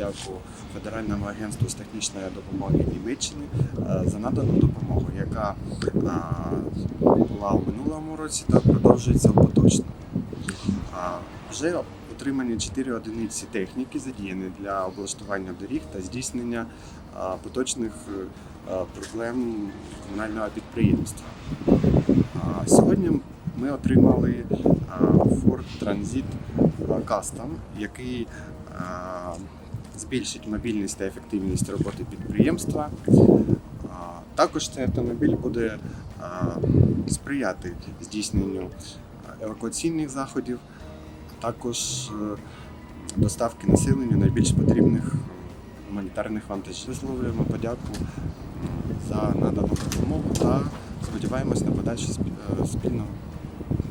подяку Федеральному агентству з технічної допомоги Німеччини е, за надану допомогу, яка е, була у минулому році та продовжується у поточному. Вже отримані 4 одиниці техніки, задіяні для облаштування доріг та здійснення поточних е, проблем комунального підприємства. Сьогодні ми отримали Ford Transit Custom, який збільшить мобільність та ефективність роботи підприємства. Також цей автомобіль буде сприяти здійсненню евакуаційних заходів, а також е, доставки населенню найбільш потрібних гуманітарних вантажів. Висловлюємо подяку за надану допомогу та сподіваємось на подальшу е, спільну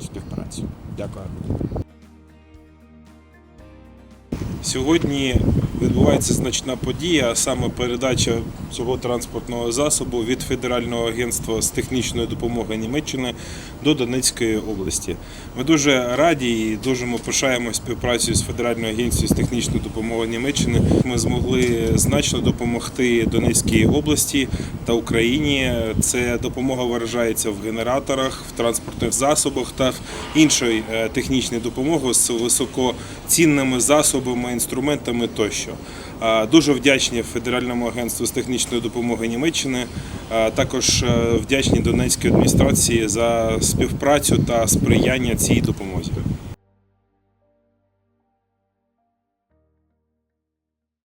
співпрацю. Дякую. Сьогодні відбувається значна подія, а саме передача цього транспортного засобу від Федерального агентства з технічної допомоги Німеччини до Донецької області. Ми дуже раді і дуже ми пишаємо співпрацю з Федеральною агенцією з технічної допомоги Німеччини. Ми змогли значно допомогти Донецькій області та Україні. Це допомога виражається в генераторах, в транспортних засобах та в іншої е, технічної допомоги з високоцінними засобами, інструментами тощо. А, Дуже вдячні Федеральному агентству з технічної допомоги Німеччини. Також е, вдячні Донецькій адміністрації за співпрацю та сприяння цій допомозі.